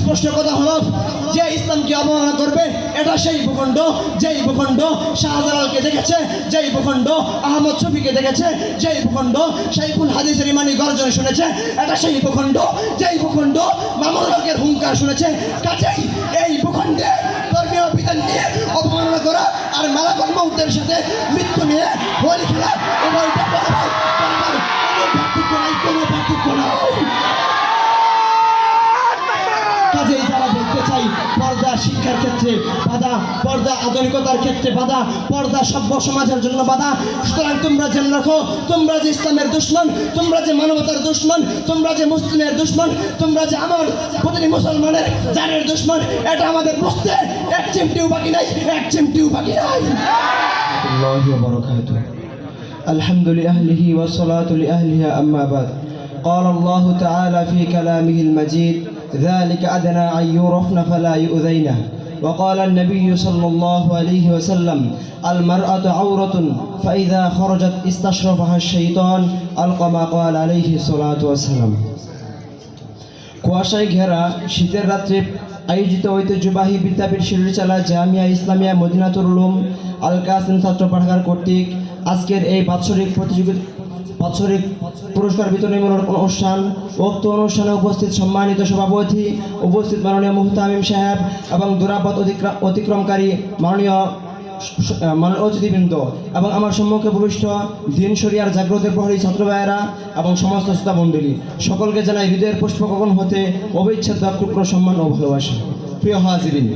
স্পষ্ট কথা হলো, যে ইসলামকে অবমাননা করবে, এটা সেই ভূখণ্ড, যেই ভূখণ্ড শাহজালালকে দেখেছে, যেই ভূখণ্ড আহমদ শফিকে দেখেছে, যেই ভূখণ্ড শাইখুল হাদিসের ইমানি গর্জন শুনেছে, এটা সেই ভূখণ্ড, যেই ভূখণ্ড মামুন হুঙ্কার শুনেছে। কাছেই এই ভূখণ্ডে ধর্মীয় বিধান নিয়ে অবমাননা করা আর মালাকল মৌতের সাথে মৃত্যু নিয়ে হোলি খেলা পর্দা আধুনিকতার ক্ষেত্রে বাধা পর্দা সভ্য সমাজের জন্য বাধা সুতরাং তোমরা জেনে রাখো তোমরা যে ইসলামের দুশ্মন তোমরা যে মানবতার দুশ্মন তোমরা যে মুসলিমের দুশ্মন তোমরা যে আমার প্রতিটি মুসলমানের জানের দুশ্মন এটা আমাদের বুঝতে এক চিমটিও বাকি নাই এক চিমটিও বাকি নাই الله وبركاته الحمد لأهله والصلاة لأهلها أما بعد قال الله تعالى في كلامه المجيد ذلك أدنى أن يعرفن فلا يؤذين وقال النبي صلى الله عليه وسلم المرأة عورة فإذا خرجت استشرفها الشيطان ألقى ما قال عليه الصلاة والسلام কুয়াশায় ঘেরা শীতের রাত্রে আয়োজিত ঐতিহ্যবাহী বিদ্যাপীঠ শিরুচালা জামিয়া ইসলামিয়া মদিনাতুল উলুম আল কাসিম ছাত্র পাঠাগার কর্তৃক আজকের এই বাৎসরিক প্রতিযোগিতা বাৎসরিক পুরস্কার বিতরণমূলক অনুষ্ঠান, উক্ত অনুষ্ঠানে উপস্থিত সম্মানিত সভাপতি, উপস্থিত মাননীয় মুহতামিম সাহেব এবং দুরাপদ অতিক্রম অতিক্রমকারী মাননীয় মানে অতিথিবৃন্দ এবং আমার সম্মুখে ভূমিষ্ঠ দিন শরিয়ার জাগ্রতের প্রহরী ছাত্র ভাইয়েরা এবং সমস্ত শ্রোতা মণ্ডলী সকলকে জানাই হৃদয়ের পুষ্পকগন হতে অবিচ্ছেদ্য টুকরো সম্মান ও ভালোবাসা। প্রিয় হাজিরিন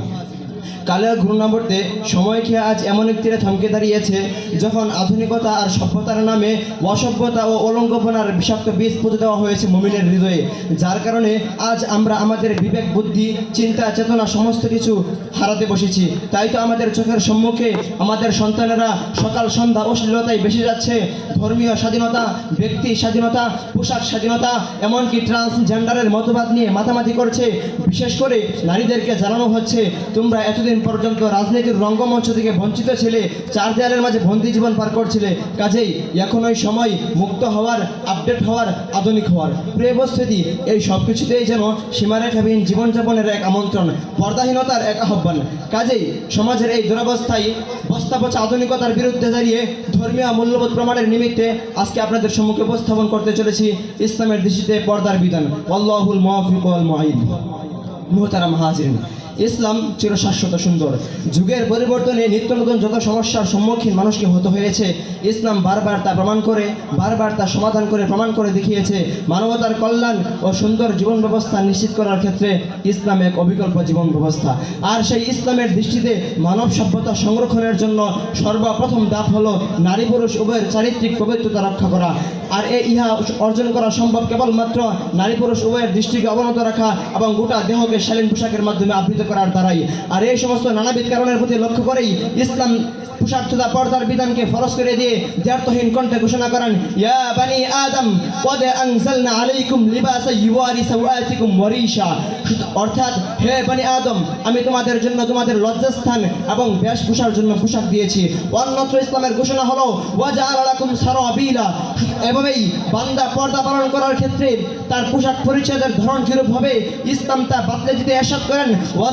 কালের ঘূর্ণাবর্তে সময় খেয়ে আজ এমন এক তীরে থমকে দাঁড়িয়েছে, যখন আধুনিকতা আর সভ্যতার নামে অসভ্যতা ও অলঙ্ঘপনার বিষাক্ত বীজ পুঁতে দেওয়া হয়েছে মমিনের হৃদয়ে। যার কারণে আজ আমরা আমাদের বিবেক, বুদ্ধি, চিন্তা, চেতনা সমস্ত কিছু হারাতে বসেছি। তাই তো আমাদের চোখের সম্মুখে আমাদের সন্তানেরা সকাল, সন্ধ্যা অশ্লীলতায় বেশি যাচ্ছে। ধর্মীয় স্বাধীনতা, ব্যক্তি স্বাধীনতা, পোশাক স্বাধীনতা, এমনকি ট্রান্সজেন্ডারের মতবাদ নিয়ে মাতামাতি করছে। বিশেষ করে নারীদেরকে জানানো হচ্ছে, তোমরা এতদিন পর্যন্ত রাজনীতির রঙ্গমঞ্চ থেকে বঞ্চিত ছেলে চার দেয়ালের মাঝে বন্দি জীবন পার করছিলে। কাজেই এখন ওই সময় মুক্ত হওয়ার আপডেট হওয়ার, আধুনিক হওয়ার। প্রিয় উপস্থিতি, এই সব কিছুতেই যেন সীমারেখাবিহীন জীবনযাপনের এক আমন্ত্রণ, পর্দাহীনতার এক আহ্বান। কাজেই সমাজের এই দুরবস্থায় বস্তা পচা আধুনিকতার বিরুদ্ধে দাঁড়িয়ে ধর্মীয় মূল্যবোধ প্রমাণের নিমিত্তে আজকে আপনাদের সম্মুখে উপস্থাপন করতে চলেছি ইসলামের দৃষ্টিতে পর্দার বিধান। আল্লাহুল মহাফিক মহিদ হাজির ইসলাম চিরশাশ্বত সুন্দর। যুগের পরিবর্তনে নিত্য নতুন যত সমস্যার সম্মুখীন মানুষকে হতে হয়েছে, ইসলাম বারবার তা প্রমাণ করে, বারবার তা সমাধান করে, প্রমাণ করে দেখিয়েছে। মানবতার কল্যাণ ও সুন্দর জীবন ব্যবস্থা নিশ্চিত করার ক্ষেত্রে ইসলাম এক অবিকল্প জীবন ব্যবস্থা। আর সেই ইসলামের দৃষ্টিতে মানব সভ্যতা সংরক্ষণের জন্য সর্বপ্রথম ধাপ হলো নারী পুরুষ উভয়ের চারিত্রিক পবিত্রতা রক্ষা করা। আর এই ইহা অর্জন করা সম্ভব কেবলমাত্র নারী পুরুষ উভয়ের দৃষ্টিকে অবনত রাখা এবং গোটা দেহকে শালীন পোশাকের মাধ্যমে আবৃত করার দ্বারাই। আর এই সমস্ত নানাবিধ কারণের প্রতি লক্ষ্য করেই ইসলাম পোশাক পর্দার বিধানকে ফরজ করে দিয়ে দ্ব্যর্থহীন কণ্ঠে ঘোষণা করেন, ইয়া বানি আদম, কদ আনজালনা আলাইকুম ইউয়ারি সাওয়াতিকুম ওয়ারিশা। অর্থাৎ, হে বানি আদম, আমি তোমাদের জন্য তোমাদের লজ্জাস্থান এবং বেশভূষার জন্য পোশাক দিয়েছি। অন্যত্র ইসলামের ঘোষণা হলো সারাবিলা। এভাবেই বান্দা পর্দা পালন করার ক্ষেত্রে তার পোশাক পরিচয়ের ধরন কিরূপ হবে, ইসলাম তা বাতলে দিতে এরশাদ করেন ওয়াজিয়াল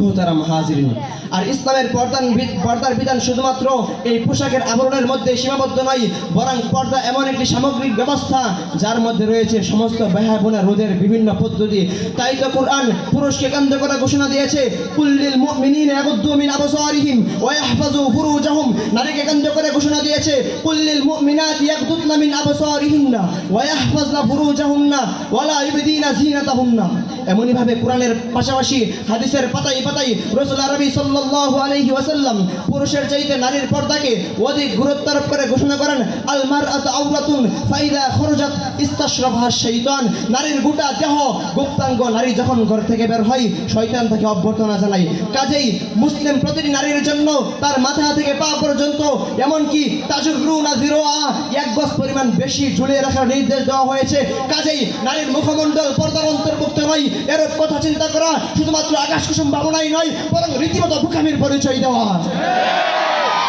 মোহতারাম হাজিরিন আর ইসলামের পর্দান পর্দার বিধান শুধুমাত্র এই পোশাকের আবরণের মধ্যে সীমাবদ্ধ নয়, বরং পর্দা এমন একটি সামগ্রিক ব্যবস্থা যার মধ্যে রয়েছে সমস্ত ব্যয়াবনা রোধের বিভিন্ন পদ্ধতি। তাই তো কোরআন পুরুষকে কেন্দ্র করে ঘোষণা দিয়েছে কুল্লিল নারীকে কেন্দ্র করে ঘোষণা দিয়েছে কুল্লিল ভাবে কোরআনের পাশাপাশি হাদিসের পাতায় কথাই রসুল আরবি সাল্লাল্লাহু আলাইহি ওয়াসাল্লাম পুরুষের চাইতে নারীর পর্দাকে অধিক গুরুত্ব আরোপ করে ঘোষণা করেন আল মারআত আওরাতুন ফাইদা খরজাত ইস্তাশরাফহা শাইতান। নারীর গোটা দেহ গুপ্তাঙ্গ নারী যখন ঘর থেকে বের হয়, শয়তান তাকে অভ্যর্থনা জানায়। কাজেই মুসলিম প্রতিটি নারীর জন্য তার মাথা থেকে পা পর্যন্ত, এমনকি তাজুর রু না জিরো আ এক গজ পরিমাণ বেশি ঝুলিয়ে রাখার নির্দেশ দেওয়া হয়েছে। কাজেই নারীর মুখমণ্ডল পর্দার অন্তর্ভুক্ত নয় এর কথা চিন্তা করা শুধুমাত্র আকাশ কুসুম ভাবনাই নয়, বরং রীতিমতো বুকামির পরিচয় দেওয়া।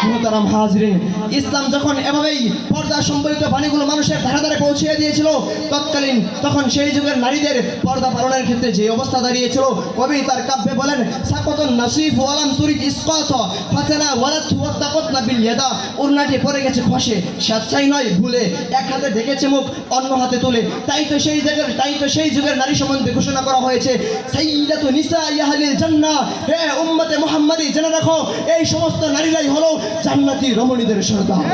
মোহতারাম হাজরিন, ইসলাম যখন এভাবেই পর্দা সম্বলিত বাণীগুলো মানুষের ধারে ধারে পৌঁছিয়ে দিয়েছিল, তৎকালীন তখন সেই যুগের নারীদের পর্দা পালনের ক্ষেত্রে যে অবস্থা দাঁড়িয়েছিল, কবি তার কাব্যে বলেন, সাকতন নাসিফ ওয়ালাম তুরিক ইসকাত, ফাতেনা ওয়ালাত ওয়াত্তাকত না বিল ইয়াদা। উন্নাটি পড়ে গেছে খসে স্বেচ্ছাই নয়, ভুলে এক হাতে ঢেকেছে মুখ, অন্য হাতে তুলে। তাই তো সেই যুগের, তাই তো সেই যুগের নারী সম্বন্ধে ঘোষণা করা হয়েছে, সাইয়্যিদাতু নিসা ইয়াহলিল জান্নাহ। হে উম্মতে মুহাম্মাদি, জেনে রাখো, এই সমস্ত নারীরাই হলো জান্নাতি রমণীদের সর্দার।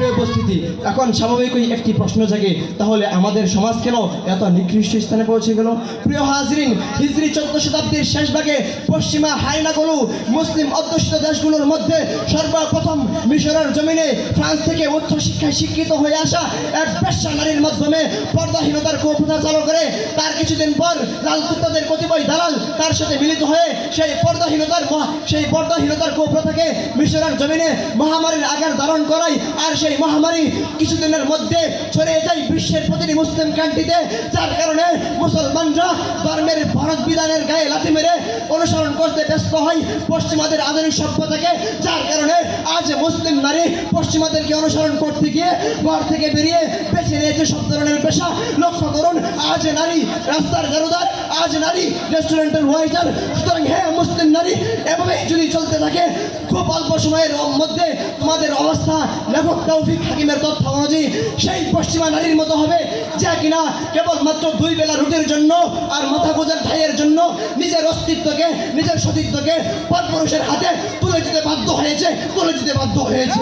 প্রিয় উপস্থিতি। এখন স্বাভাবিকই একটি প্রশ্ন জাগে, তাহলে আমাদের সমাজ কেন এত নিকৃষ্ট স্থানে পৌঁছে গেল? প্রিয় হাজরিন, হিজরি চোদ্দ শতাব্দীর শেষ ভাগে পশ্চিমা হাইনাগুলো মুসলিম অধ্যুষিত দেশগুলোর মধ্যে সর্বপ্রথম মিশরের জমিনে ফ্রান্স থেকে উচ্চ শিক্ষায় শিক্ষিত হয়ে আসা এক পেশা নারীর মাধ্যমে পর্দাহীনতার কুপ্রথা চালু করে, তার কিছুদিন পর লাল কুত্তাদের কতিপয় দালাল তার সাথে মিলিত হয়ে সেই পর্দাহীনতার সেই পর্দাহীনতার কুপ্রথাকে মিশরের জমিনে মহামারীর আকার ধারণ করায় আর সেই মহামারী কিছুদিনের মধ্যে ছড়িয়ে যায় বিশ্বের প্রতিটি মুসলিম কান্ট্রিতে যার কারণে মুসলমানরা ধর্মের ভারত বিধানের গায়ে লাথি মেরে অনুসরণ করতে ব্যস্ত হয় পশ্চিমাদের আধুনিক সভ্যতাকে, যার কারণে আজ মুসলিম নারী পশ্চিমাদেরকে অনুসরণ করতে গিয়ে ঘর থেকে বেরিয়ে বেছে নিয়েছে সব ধরনের পেশা। লক্ষ্য করুন, আজ নারী রাস্তার গারুদার আজ নারী রেস্টুরেন্টের ওয়াইটার সুতরাং হ্যাঁ মুসলিম নারী, এভাবে যদি চলতে থাকে, খুব অল্প সময়ের মধ্যে তোমাদের অবস্থা লেখক তৌফিক হাকিমের তথ্য অনুযায়ী সেই পশ্চিমা নারীর মতো হবে যা কিনা কেবলমাত্র দুই বেলা রুটির জন্য আর মাথা গোজার ঠাইয়ের জন্য নিজের অস্তিত্বকে, নিজের সতীত্বকে পরপুরুষের হাতে তুলে দিতে বাধ্য হয়েছে, তুলে দিতে বাধ্য হয়েছে।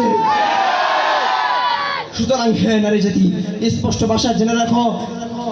সুতরাং হে নারী জাতি, স্পষ্ট ভাষা জেনে রাখো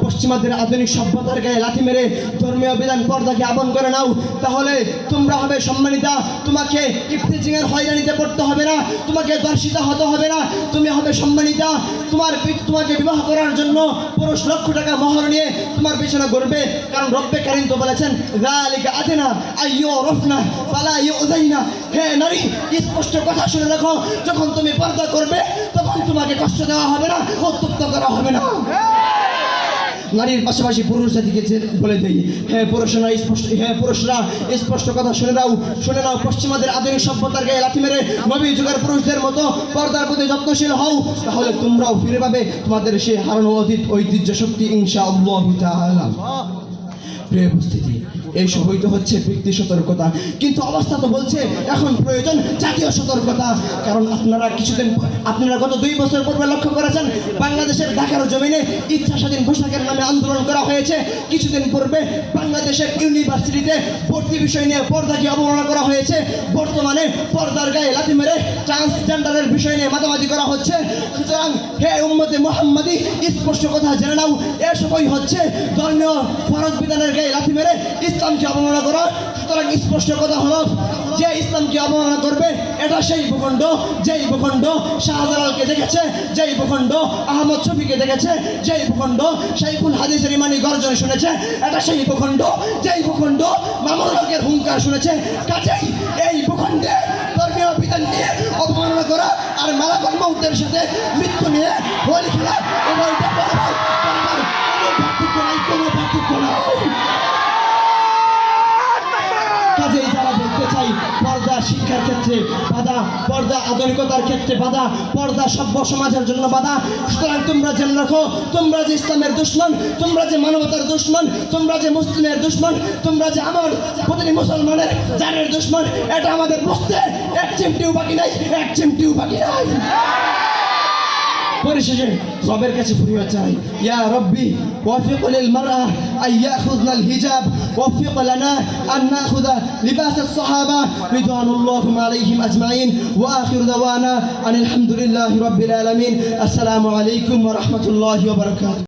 পশ্চিমাদের আধুনিক সভ্যতার গায়ে লাথি মেরে ধর্মীয় বিধান পর্দাকে আপন করে নাও, তাহলে তোমরা হবে সম্মানিতা। তোমাকে ইফতিজিংয়ের হয়রানিতে পড়তে হবে না, তোমাকে দর্শিতা হতে হবে না, তুমি হবে সম্মানিতা। তোমার তোমাকে বিবাহ করার জন্য পুরুষ লক্ষ টাকা মহর নিয়ে তোমার পিছনে ঘুরবে, কারণ রব্বে কারিম তো বলেছেন গালিকা আতেনা আইয়ো রফনা পালা ইয়ো উদাইনা হে নারী, স্পষ্ট কথা শুনে রাখো, যখন তুমি পর্দা করবে, তখন তোমাকে কষ্ট দেওয়া হবে না, উত্তপ্ত করা হবে না। নারীর পাশাপাশি পুরুষ জাতিকে বলে দেয় হ্যাঁ পুরুষরা, স্পষ্ট হ্যাঁ পুরুষরা, স্পষ্ট কথা শুনে নাও। শুনে নাও, পশ্চিমাদের আধুনিক সভ্যতার গায়ে লাথি মেরে নবী যুগের পুরুষদের মতো পর্দার প্রতি যত্নশীল হও। তাহলে তোমরাও ফিরে পাবে তোমাদের সেই হারানো অতীত ঐতিহ্য শক্তি ইনশা আল্লাহ প্রিয় উপস্থিতি এই সবই তো হচ্ছে ব্যক্তি সতর্কতা। কিন্তু অবস্থা তো বলছে, এখন প্রয়োজন জাতীয় সতর্কতা। কারণ আপনারা কিছুদিন আপনারা গত দুই বছর পূর্বে লক্ষ্য করেছেন, বাংলাদেশের ঢাকার জমিনে ইচ্ছা স্বাধীন পোশাকের নামে আন্দোলন করা হয়েছে। কিছুদিন পূর্বে বাংলাদেশের ইউনিভার্সিটিতে ভর্তি বিষয় নিয়ে পর্দাকে অবমাননা করা হয়েছে। বর্তমানে পর্দার গায়ে লাথি মেরে ট্রান্সজেন্ডারের বিষয় নিয়ে মাতামাতি করা হচ্ছে। সুতরাং হে উম্মতে মোহাম্মদী, স্পষ্ট কথা জেনে নাও। এসবই হচ্ছে ধর্মীয় ফরজ বিধানের গায়ে লাথি মেরে ইসলামকে অবমাননা করা। সুতরাং স্পষ্ট কথা হলো, যে ইসলামকে অবমাননা করবে, এটা সেই ভূখণ্ড, যেই ভূখণ্ড শাহজালালকে দেখেছে, যেই ভূখণ্ড আহমদ শফিকে দেখেছে, যেই ভূখণ্ড শাইখুল হাদিসের ইমানি গর্জন শুনেছে, এটা সেই ভূখণ্ড, যেই ভূখণ্ড হকের হুঙ্কার শুনেছে। কাজেই মালাকুল মৌতের সাথে মৃত্যু নিয়ে হোলি খেলা। বরাবর বরাবর কোনো পার্থক্য নাই, কোনো পার্থক্য নাই। পর্দা শিক্ষার ক্ষেত্রে বাধা, পর্দা আধুনিকতার ক্ষেত্রে বাধা, পর্দা সভ্য সমাজের জন্য বাধা। সুতরাং তোমরা জেনে রাখো, তোমরা যে ইসলামের দুশ্মন, তোমরা যে মানবতার দুশ্মন, তোমরা যে মুসলিমের দুশ্মন, তোমরা যে আমার প্রতিটি মুসলমানের জানের দুশ্মন, এটা আমাদের বুঝতে এক চিমটিও বাকি নাই, এক চিমটিও বাকি নাই। পরিশেষে রবের কাছে ফরিয়াদ চাই। ইয়া রব্বি, ওয়াফিক লিল মারআ আই ইয়াখুযনা আল হিজাব, ওয়াফিক লানা আন নাখুযা লিবাস আস সাহাবা। রিদওয়ানুল্লাহি আলাইহিম আজমাইন। ওয়া আখির দাওয়ানা আনিল হামদুলিল্লাহি রাব্বিল আলামিন। আসসালামু আলাইকুম ওয়া রাহমাতুল্লাহি ওয়া বারাকাতুহু।